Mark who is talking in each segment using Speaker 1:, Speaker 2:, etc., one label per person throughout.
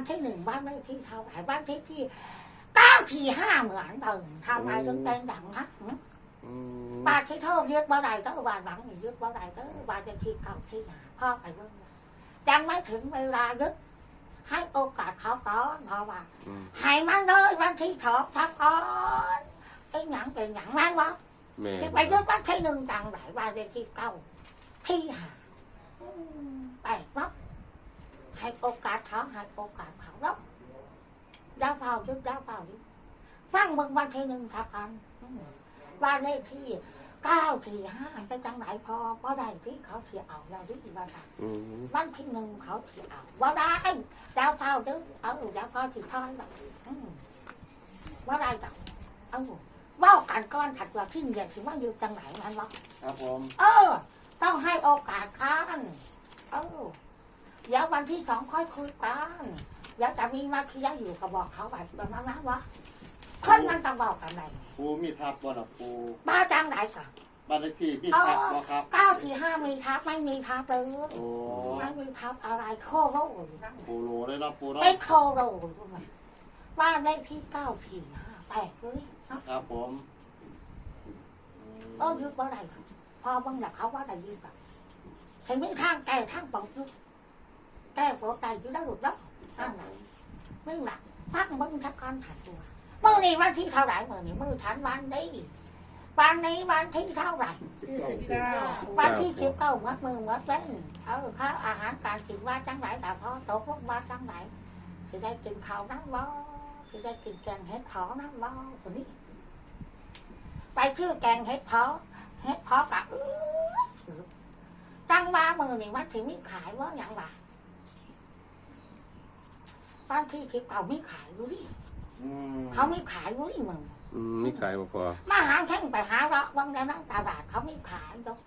Speaker 1: วันที่หนึ่งบ้านเลขที่เท่าไหร่บ้านที่ที่เก้าทีห้าเหมือนเดิมทำไมถึงเป็นดังฮะหืม
Speaker 2: อืม
Speaker 1: บ้านที่เท่ายึดบ่ได้ก็บ้านหลังนี่ยึดบ่ได้ก็บ้านเลขที่เก้าที่ห้าพ่อไปเรื่องยังไม่ถึงเวลายึดให้โอกาสเขาก่อนเพราะว่า
Speaker 2: อืม
Speaker 1: ให้มันเลยวันที่สองทักก่อนเป็นหยังเป็นหยังนั่นวะ
Speaker 2: แม่
Speaker 1: ที่ไปยึดวันที่หนึ่งต่างไหนบ้านเลขที่เก้าที่ห้าอืมไปเนาะ ให้โอกาสเขาให้โอกาสเขาเนาะยาวเผายึดยาวเผายึดฟังเบิ่งวันที่หนึ่งทักกันอืมบ้านเลขที่เก้าสี่ห้าไปจังไหนพอเพราะใดที่เขาเขียเอาเราที่บ้าน
Speaker 2: อืม
Speaker 1: วันที่หนึ่งเขาเขียเอาว่าได้ดาวเผาดื้อเอาดาวเผาสิทอยแบบอืมว่าได้แบบเอาเว่ากันก้อนถัดว่าที่เรียนถึงว่าอยู่จังไหนมันวะ
Speaker 3: ครับผม
Speaker 1: เออ ต้องให้โอกาสกันเออเดี๋ยววันที่สองค่อยคุยกันเดี๋ยวจะมีมาเคลียร์อยู่ก็บอกเขาไปประมาณนั้นวะคนมันต้องบอกกันไหน
Speaker 3: ปูมีทับบ่ดอกปู
Speaker 1: บ้าจังไหนก่อน
Speaker 3: บ้านเลขที่มีทับบ่ครับ
Speaker 1: เก้าสี่ห้ามีทับไม่มีทับเลย
Speaker 3: โอ้
Speaker 1: ไม่มีทับอะไรโคโรอยู่นั่น
Speaker 3: ปูโลได้เนาะปูเนาะ
Speaker 1: เป็นโคโรรู้ไหมบ้านเลขที่เก้าสี่ห้าแปดเลยเนาะ
Speaker 3: ครับผม
Speaker 1: เออยึดว่าไรพอบังหลักเขาว่าได้ยึดแบบเห็นไหมทางแก่ทางปองยึด แก่โฟกัสยึดได้หลุดแล้วทางไหนไม่หลักพักมึงทักการถัดตัวเมื่อนี้วันที่เท่าไหร่เมื่อนี้มือฉันวันนี้วันนี้วันที่เท่าไหร่
Speaker 4: ยี่สิบเก้า
Speaker 1: วันที่สิบเก้ามัดมือมัดเว้นเอาข้าวอาหารการกินว่าจังไหนแต่พอตกลงมาจังไหนจะได้กินข้าวน้ำบ่จะได้กินแกงเห็ดเผาน้ำบ่คนนี้ ไปชื่อแกงเห็ดเผาเห็ดเผากะอื้อจังว่ามือนี่มันถึงมีขายว่าอย่างไร บ้านที่สิบเก้ามีขายอยู่ดิ
Speaker 3: อืม
Speaker 1: เขามีขายอยู่ดิมึง
Speaker 2: อืมมีขายบ่พอ
Speaker 1: มาหาแข่งไปหาเราบางในนั่งตลาดเขาไม่ขายดอก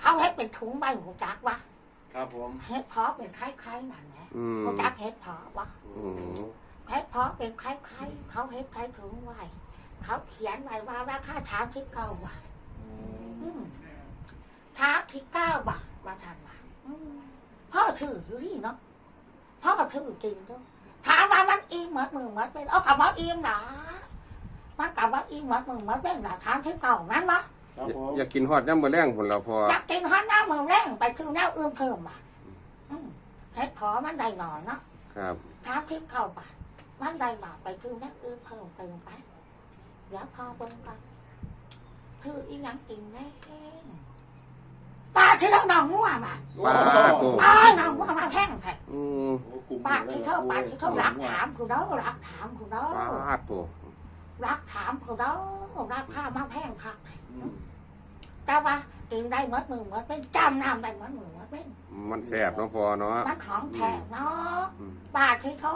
Speaker 1: เขาให้เป็นถุงใบหูจักวะ
Speaker 3: ครับผม
Speaker 1: เฮ็ดเพอเป็นคล้ายๆนั่นแหละ
Speaker 2: อืม
Speaker 1: หูจักเฮ็ดเพอวะ
Speaker 2: อืม
Speaker 1: เฮ็ดเพอเป็นคล้ายๆเขาเฮ็ดใช้ถุงไว้เขาเขียนไว้ว่าราคาชามที่เก้าบาทอืมชามที่เก้าบาทว่าทานว่าอืมพ่อถืออยู่นี่เนาะพ่อถือกินด้วย ถามว่ามันอิ่มเหมือนมือเหมือนเป็นเอาคำว่าอิ่มหรอมันกลับว่าอิ่มเหมือนมือเหมือนเป็นหรอถามที่เก่านั้นวะ
Speaker 3: ครับผม
Speaker 2: อยากกินฮอดยามมื้อแรงพุ่นล่ะพอ
Speaker 1: อยากกินฮอนน้ำมือแรงไปคือแนวอื่นเพิ่มบาทอืมเฮ็ดพอมันได้หน่อยเนาะ
Speaker 2: ครับ
Speaker 1: ท้าทิพย์เข้าบาทมันได้บาทไปคือแนวอื่นเพิ่มเติมไปเดี๋ยวพอเบิ่งกันคืออีหยังกินแน่ปลา ที่เราหนองงัวมา
Speaker 2: ปลาตัว
Speaker 1: อ้ายหนองงัวมาแห้งแท้
Speaker 2: อืม
Speaker 3: โอ้กลุ่ม
Speaker 1: ปลาที่เท่าปลาที่เท่ารักถามคุณเด้อรักถามคุณเด้อ
Speaker 2: ปลาตัว
Speaker 1: รักถามคุณเด้อรักข้ามาแพงคักแต่ว่ากินได้หมดมือหมดเป็นจำน้ำได้หมดมือหมดเป็น
Speaker 2: มันแซ่บเนาะพอเนาะ
Speaker 1: มันของแท้เนาะ
Speaker 2: อืม
Speaker 1: บาทที่เขา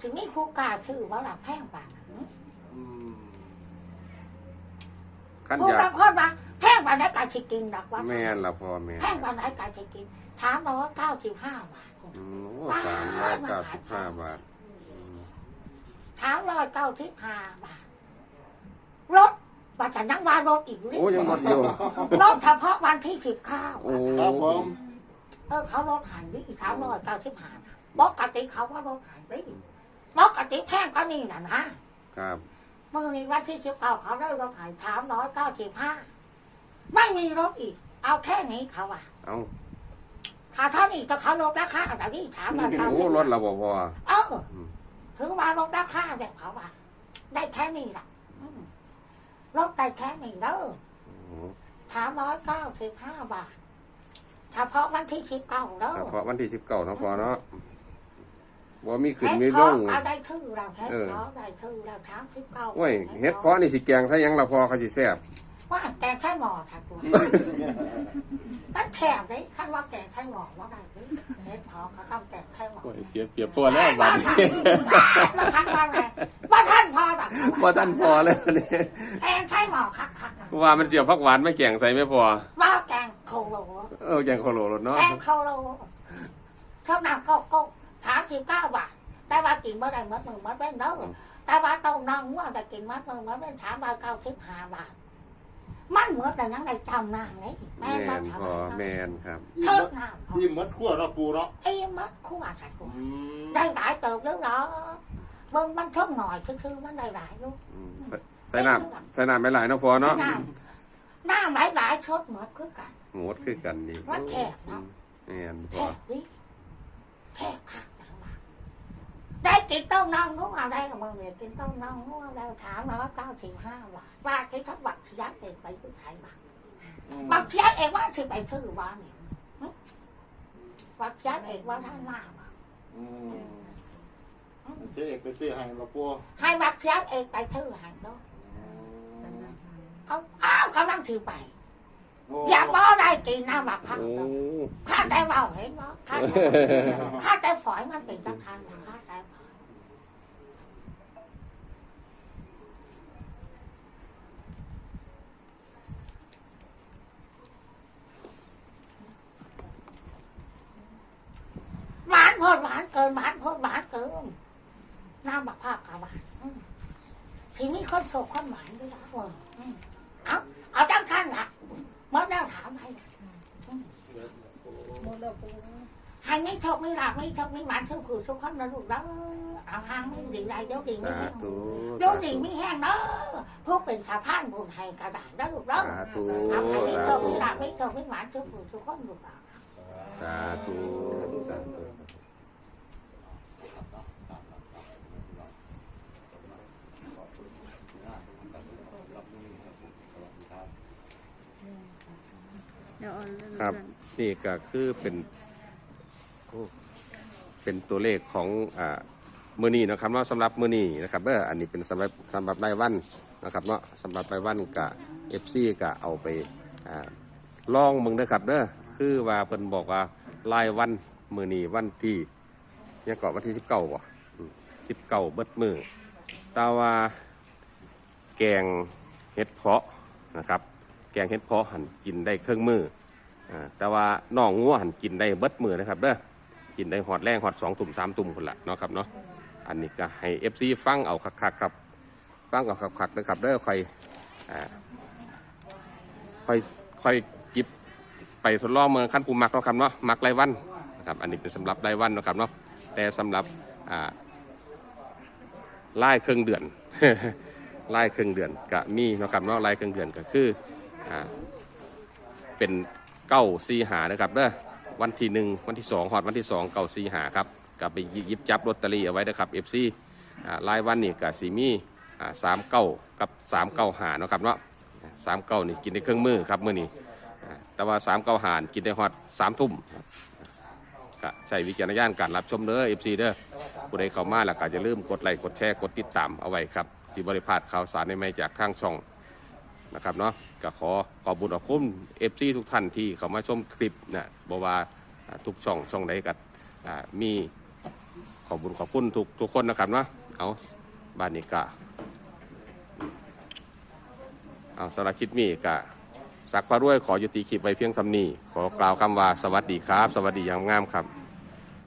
Speaker 1: ถึงนี่ครูกาถือว่าหลักแพงบาท
Speaker 2: อืมคัน
Speaker 1: ผู้
Speaker 2: อยาก
Speaker 1: บางคนว่า งบาทไหนกายจะกินดอกว่า
Speaker 2: แม่นล่ะพอแม่น
Speaker 1: แพงบาทไหนกายจะกินสามร้อยเก้าสิบห้าบาท
Speaker 2: อืมโอ้สามร้อยเก้าสิบห้าบาทอืม
Speaker 1: สามร้อยเก้าสิบห้าบาทรถบาทจะนั่งว่ารถอีกหรือ
Speaker 2: โอ้ยังหมดอยู่
Speaker 1: รถเฉพาะวันที่สิบเก้า
Speaker 2: โอ้
Speaker 3: ครับผม
Speaker 1: เออเขาลดหันดิสามร้อยเก้าสิบห้าปกติเขาว่าลดหันดิปกติแพงก็นี่นะนะครับเมื่อนี้วันที่สิบเก้าเขาได้ลดหันสามร้อยเก้าสิบห้า ไม่มีรถอีก เอาแค่นี้เขาว่า
Speaker 2: เอ้า
Speaker 1: ถ้าเท่านี้ก็เขาลดราคาแต่นี่ถามมาเก้า
Speaker 2: โอ้
Speaker 1: สิบ
Speaker 2: รถเราบ่พอ
Speaker 1: เออถึงว่าลดราคาแบบเขาว่าได้แค่นี้แหละอืมลดได้แค่นี้เด้อ
Speaker 2: โอ้
Speaker 1: สามร้อยเก้าสิบห้าบาทเฉพาะวันที่สิบเก้าเด้อ
Speaker 2: เฉพาะวันที่สิบเก้าเนาะพอเนาะบ่มีขึ้น
Speaker 1: เฮ็ด
Speaker 2: มี
Speaker 1: เพ
Speaker 2: ลาะง
Speaker 1: ก็ได้ทื่อเราเฮ็ด
Speaker 2: เออ
Speaker 1: เพาะได้ทื่อเราสามสิบเก้า
Speaker 2: โอ้ยเฮ็ดเพาะนี่สิแกงใส่หยังล่ะพอเขาสิแซ่บ
Speaker 1: ว่าแกงไส้หมอถัดตัวนั่นแถมเลยขั้นว่าแกงไส้หมอว่าได้เด้อเฮ็ดเพาะก็ต้องแกงไส้หมอ
Speaker 4: โอ้ยเสียเปรียบพอแล้วบัดนี้
Speaker 1: มาทันว่าไงว่าท่านพอแบบ
Speaker 4: ว่าท่านพอแล้วนี่
Speaker 1: แกงไส้หมอคักคักๆ
Speaker 4: ว่ามันเสียบผักหวานไม่แกงใส่ไม่พอ
Speaker 1: ว่าแกงโคโล
Speaker 4: เออแกงโคโลรสเนาะ
Speaker 1: แกงโคโลเท่านั้นก็ก็ถามสิบเก้าบาทแต่ว่ากินเมื่อไรเมื่อมือเมื่อเป็นเด้อแต่ว่าต้องนั่งว่าจะกินเมื่อมือเมื่อเป็นสามร้อยเก้าสิบห้าบาท มันเหมือนแต่ยังได้จำนางเลยแม่
Speaker 2: แม
Speaker 1: ก็
Speaker 2: น
Speaker 1: ถาม
Speaker 2: พอแมนครับ
Speaker 1: เชิดน้ำพอ
Speaker 3: อิ่มหมดขั้วเนาะปูเนาะ
Speaker 1: ไอ้มัดคู่อะไรกู
Speaker 3: อืม
Speaker 1: ได้หลายเติบแล้วเหรอเบิ่งมันท่องหน่อยคือๆมันได้หลายลูก
Speaker 2: อืมใส่ใส่น้ำใส่น้ำไม่หลายเนาะพอเนาะ
Speaker 1: น้ำน้ำหลายหลายๆชดเหมือนคือกัน
Speaker 2: งดคือกันนี่
Speaker 1: วัดแขกเนาะ
Speaker 2: แมนพ
Speaker 1: แท
Speaker 2: อบ
Speaker 1: ดิแทบคักจังว่าได้ กินต้มน้องงูอะไรกับมึงเนี่ยกินต้มน้องงูอะไรถามร้อยเก้าสิบห้าบาทว่าที่ทักบักยักษ์เองไปตื้อไทยบัก
Speaker 3: อืม
Speaker 1: บักยักษ์เองว่าที่ไปซื้อบ้านเนี่ยหึบักยักษ์เองว่าท่านหน้าบัก
Speaker 3: อืมเจ๊เอกไปซื้อให้เนาะปู
Speaker 1: ให้บักยักษ์เองไปซื้อหันเนาะเอาอ้าวกำลังถือไป
Speaker 3: โอ้
Speaker 1: อย่าบ่ได้กินน้ำบักพัก
Speaker 4: โอ้
Speaker 1: ข้าแต่เบาเห็นบ่ข้าแต่ข้าแต่ฝอยมันเป็นจังทานนะข้าแต่ฝอยหวานโพดหวาน เกินหวานโพดหวานเกินน้ำบักภาคกะหวานอืมทีนี้คนโศกคนหวานด้วยนะเว้ยอืมเอาเอาจังขั้นละเมื่อแล้วถามให้ให้ไม่ชกไม่หลับไม่ชกไม่หวานทุกข์ทุกคนนะลูกนะเอาหางไม่ดีไรเดี๋ยวดีไม่
Speaker 2: สา
Speaker 1: แห้ง
Speaker 2: ธุ
Speaker 1: เดี๋ยวดีไม่แห้งเนาะพวกเป็นสะพานบุญให้กระดาษนะลูกเนาะ
Speaker 2: สาธุ
Speaker 1: เอาให้ไม่
Speaker 2: สา
Speaker 1: ชก
Speaker 2: ธุ
Speaker 1: ไม่หลับไม่ชกไม่หวานทุกข์ทุกคนลูกนะ
Speaker 2: สาธุสาธุ
Speaker 5: เดี๋ยวเอาเรื่อง
Speaker 4: ครับ นี่ก็คือเป็นโอ้เป็นตัวเลขของอ่ามือนี้นะครับเนาะสำหรับมือนี้นะครับเอออันนี้เป็นสำหรับสำหรับรายวันนะครับเนาะสำหรับรายวันกับเอฟซีก็เอาไปอ่าลองมึงนะครับเด้อคือว่าเพิ่นบอกว่ารายวันมือนี้วันที่ยังเกาะวันที่สิบเก้าบ่สิบเก้าเบิดมือแตาว่าแกงเห็ดเพาะนะครับ แกงเห็ดเพาะหันกินได้เครื่องมืออ่าแต่ว่าน้องงัวหันกินได้เบิดมือนะครับเด้อกินได้หอดแรงหอดสองตุ่มสามตุ่มคนละเนาะครับเนาะอันนี้ก็ให้เอฟซีฟังเอาคักๆครับฟังเอาคักๆนะครับเด้อคอยอ่าค่อยค่อยจิบไปทดลองเมืองขั้นปูมักเนาะครับเนาะมักไรวันนะครับอันนี้เป็นสำหรับไรวันเนาะครับเนาะแต่สำหรับอ่าไล่เครื่องเดือนไล่เครื่องเดือนก็มีเนาะครับเนาะไล่เครื่องเดือนก็คือ อ่าเป็นเก้าซีหานะครับเด้อวันที่หนึ่งวันที่สองหอดวันที่สองเก้าซีหาครับกลับไปยิบจับลอตเตอรี่เอาไว้นะครับเอฟซีรายวันนี่กับซีมีสามเก้ากับสามเก้าหานะครับเนาะสามเก้านี่กินได้เครื่องมือครับมื้อนี้แต่ว่าสามเก้าหารกินได้ฮอดสามทุ่มก็ใช้วิจารณญาณการรับชมเด้อเอฟซีเด้อผู้ใดเข้ามาแล้วก็อย่าลืมกดไลค์กดแชร์กดติดตามเอาไว้ครับที่บริพาดข่าวสารในไม่จากทางช่องนะครับเนาะ ก็ขอขอบคุญขอบคุณเอฟซีทุกท่านที่เข้ามาชมคลิปนะบอกว่าอ่าทุกช่องช่องใดกัอ่ามีขอบคุญขอบคุณทุกทุกคนนะครับนะเอาบ้านนี้กะเอาสำหรับคลิปนี้กะสักพระรวยขอยุติคลิปไว้เพียงสำนีขอกล่าวคำว่าสวัสดีครับ สวัสดีอย่างงามครับ